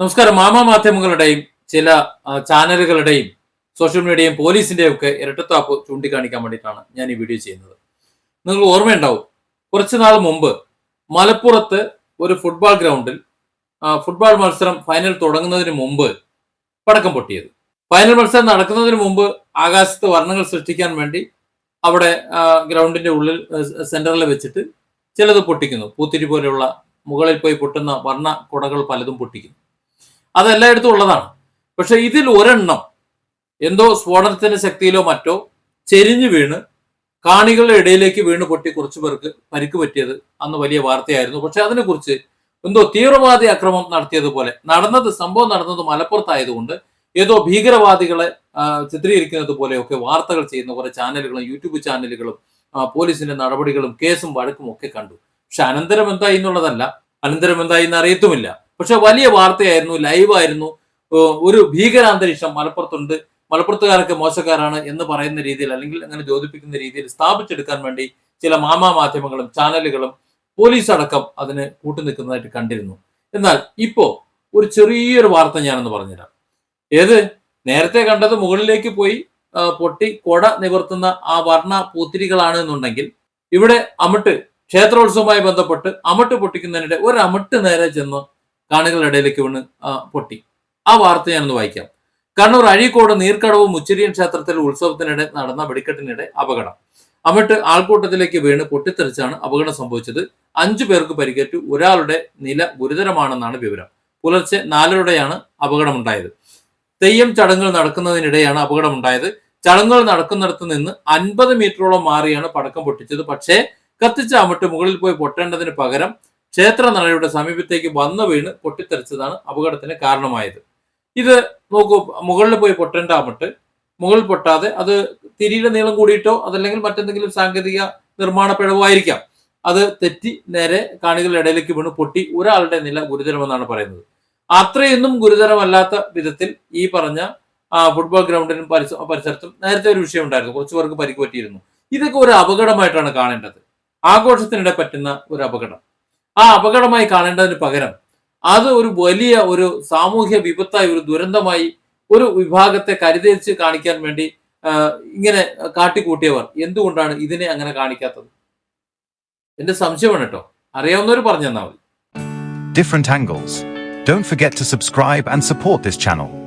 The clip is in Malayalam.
നമസ്കാരം. മാമാ മാധ്യമങ്ങളുടെയും ചില ചാനലുകളുടെയും സോഷ്യൽ മീഡിയയും പോലീസിന്റെയും ഒക്കെ ഇരട്ടത്താപ്പ് ചൂണ്ടിക്കാണിക്കാൻ വേണ്ടിയിട്ടാണ് ഞാൻ ഈ വീഡിയോ ചെയ്യുന്നത്. നിങ്ങൾ ഓർമ്മയുണ്ടാവും കുറച്ച് നാൾ മുമ്പ് മലപ്പുറത്ത് ഒരു ഫുട്ബോൾ ഗ്രൗണ്ടിൽ ഫുട്ബോൾ മത്സരം ഫൈനൽ തുടങ്ങുന്നതിന് മുമ്പ് പടക്കം പൊട്ടിയത്. ഫൈനൽ മത്സരം നടക്കുന്നതിന് മുമ്പ് ആകാശത്ത് വർണങ്ങൾ സൃഷ്ടിക്കാൻ വേണ്ടി അവിടെ ഗ്രൗണ്ടിന്റെ ഉള്ളിൽ സെന്ററിൽ വെച്ചിട്ട് ചിലത് പൊട്ടിക്കുന്നു. പൂത്തിരി പോലെയുള്ള മുകളിൽ പോയി പൊട്ടുന്ന വർണ കുടകൾ പലതും പൊട്ടിക്കുന്നു. അത് എല്ലായിടത്തും ഉള്ളതാണ്. പക്ഷെ ഇതിൽ ഒരെണ്ണം എന്തോ സ്ഫോടനത്തിന്റെ ശക്തിയിലോ മറ്റോ ചെരിഞ്ഞു വീണ് കാണികളുടെ ഇടയിലേക്ക് വീണ് പൊട്ടി കുറച്ചു പേർക്ക് പരിക്ക് പറ്റിയത് അന്ന് വലിയ വാർത്തയായിരുന്നു. പക്ഷെ അതിനെക്കുറിച്ച് എന്തോ തീവ്രവാദി അക്രമം നടത്തിയതുപോലെ നടന്നത് സംഭവം നടന്നത് മലപ്പുറത്തായതുകൊണ്ട് ഏതോ ഭീകരവാദികളെ ചിത്രീകരിക്കുന്നത് പോലെയൊക്കെ വാർത്തകൾ ചെയ്യുന്ന കുറെ ചാനലുകളും യൂട്യൂബ് ചാനലുകളും പോലീസിന്റെ നടപടികളും കേസും വഴക്കും ഒക്കെ കണ്ടു. പക്ഷെ അനന്തരം എന്തായി എന്നുള്ളതല്ല. അനന്തരം എന്തായി എന്ന് അറിയത്തുമില്ല പക്ഷെ വലിയ വാർത്തയായിരുന്നു ലൈവായിരുന്നു ഒരു ഭീകരാന്തരീക്ഷം മലപ്പുറത്തുണ്ട്. മലപ്പുറത്തുകാരൊക്കെ മോശക്കാരാണ് എന്ന് പറയുന്ന രീതിയിൽ അല്ലെങ്കിൽ അങ്ങനെ ജ്യോതിപ്പിക്കുന്ന രീതിയിൽ സ്ഥാപിച്ചെടുക്കാൻ വേണ്ടി ചില മാമാ മാധ്യമങ്ങളും ചാനലുകളും പോലീസ് അടക്കം അതിന് കൂട്ടുനിൽക്കുന്നതായിട്ട് കണ്ടിരുന്നു. എന്നാൽ ഇപ്പോ ഒരു ചെറിയൊരു വാർത്ത ഞാനൊന്ന് പറഞ്ഞുതരാം. ഏത്? നേരത്തെ കണ്ടത് മുകളിലേക്ക് പോയി പൊട്ടി കൊട നിവർത്തുന്ന ആ വർണ പൂത്തിരികളാണ് എന്നുണ്ടെങ്കിൽ ഇവിടെ അമിട്ട് ക്ഷേത്രോത്സവവുമായി ബന്ധപ്പെട്ട് അമിട്ട് പൊട്ടിക്കുന്നതിനിടെ ഒരു അമിട്ട് നേരെ ചെന്ന് കാണികളുടെ ഇടയിലേക്ക് വീണ് പൊട്ടി. ആ വാർത്ത ഞാനൊന്ന് വായിക്കാം. കണ്ണൂർ അഴീക്കോട് നീർക്കടവ് മുച്ചിരിയൻ ക്ഷേത്രത്തിൽ ഉത്സവത്തിനിടെ നടന്ന വെടിക്കെട്ടിനിടെ അപകടം. അമിട്ട് ആൾക്കൂട്ടത്തിലേക്ക് വീണ് പൊട്ടിത്തെറിച്ചാണ് അപകടം സംഭവിച്ചത്. അഞ്ചു പേർക്ക് പരിക്കേറ്റു ഒരാളുടെ നില ഗുരുതരമാണെന്നാണ് വിവരം. പുലർച്ചെ നാലരോടെയാണ് അപകടമുണ്ടായത്. തെയ്യം ചടങ്ങുകൾ നടക്കുന്നതിനിടെയാണ് അപകടമുണ്ടായത്. ചടങ്ങുകൾ നടക്കുന്നിടത്ത് നിന്ന് അൻപത് മീറ്ററോളം മാറിയാണ് പടക്കം പൊട്ടിച്ചത്. പക്ഷേ കത്തിച്ച അമിട്ട് മുകളിൽ പോയി പൊട്ടേണ്ടതിന് പകരം ക്ഷേത്ര നടയുടെ സമീപത്തേക്ക് വന്നു വീണ് പൊട്ടിത്തെറിച്ചതാണ് അപകടത്തിന് കാരണമായത്. ഇത് നോക്കൂ മുകളിൽ പോയി പൊട്ടേണ്ടാമട്ട് മുകളിൽ പൊട്ടാതെ അത് തിരിയുടെ നീളം കൂടിയിട്ടോ അതല്ലെങ്കിൽ മറ്റെന്തെങ്കിലും സാങ്കേതിക നിർമ്മാണ പിഴവോ ആയിരിക്കാം. അത് തെറ്റി നേരെ കാണികളുടെ ഇടയിലേക്ക് വീണ് പൊട്ടി ഒരാളുടെ നില ഗുരുതരമെന്നാണ് പറയുന്നത്. അത്രയൊന്നും ഗുരുതരമല്ലാത്ത വിധത്തിൽ ഈ പറഞ്ഞ ഫുട്ബോൾ ഗ്രൗണ്ടിനും പരിസ- പരിസരത്തും നേരത്തെ ഒരു വിഷയം ഉണ്ടായിരുന്നു. കുറച്ചു പേർക്ക് പരിക്ക് പറ്റിയിരുന്നു. ഇതൊക്കെ ഒരു അപകടമായിട്ടാണ് കാണേണ്ടത്. ആഘോഷത്തിനിടെ പറ്റുന്ന ഒരു അപകടം. ആ അപകടമായി കാണേണ്ടതിന് പകരം അത് ഒരു വലിയ ഒരു സാമൂഹ്യ വിപത്തായി ഒരു ദുരന്തമായി ഒരു വിഭാഗത്തെ കരുതേച്ച് കാണിക്കാൻ വേണ്ടി ഇങ്ങനെ കാട്ടിക്കൂട്ടിയവർ എന്തുകൊണ്ടാണ് ഇതിനെ അങ്ങനെ കാണിക്കാത്തത്? എന്റെ സംശയമാണ് കേട്ടോ. അറിയാവുന്നവർ പറഞ്ഞു തന്നാൽ മതി. Different angles don't forget to subscribe and support this channel.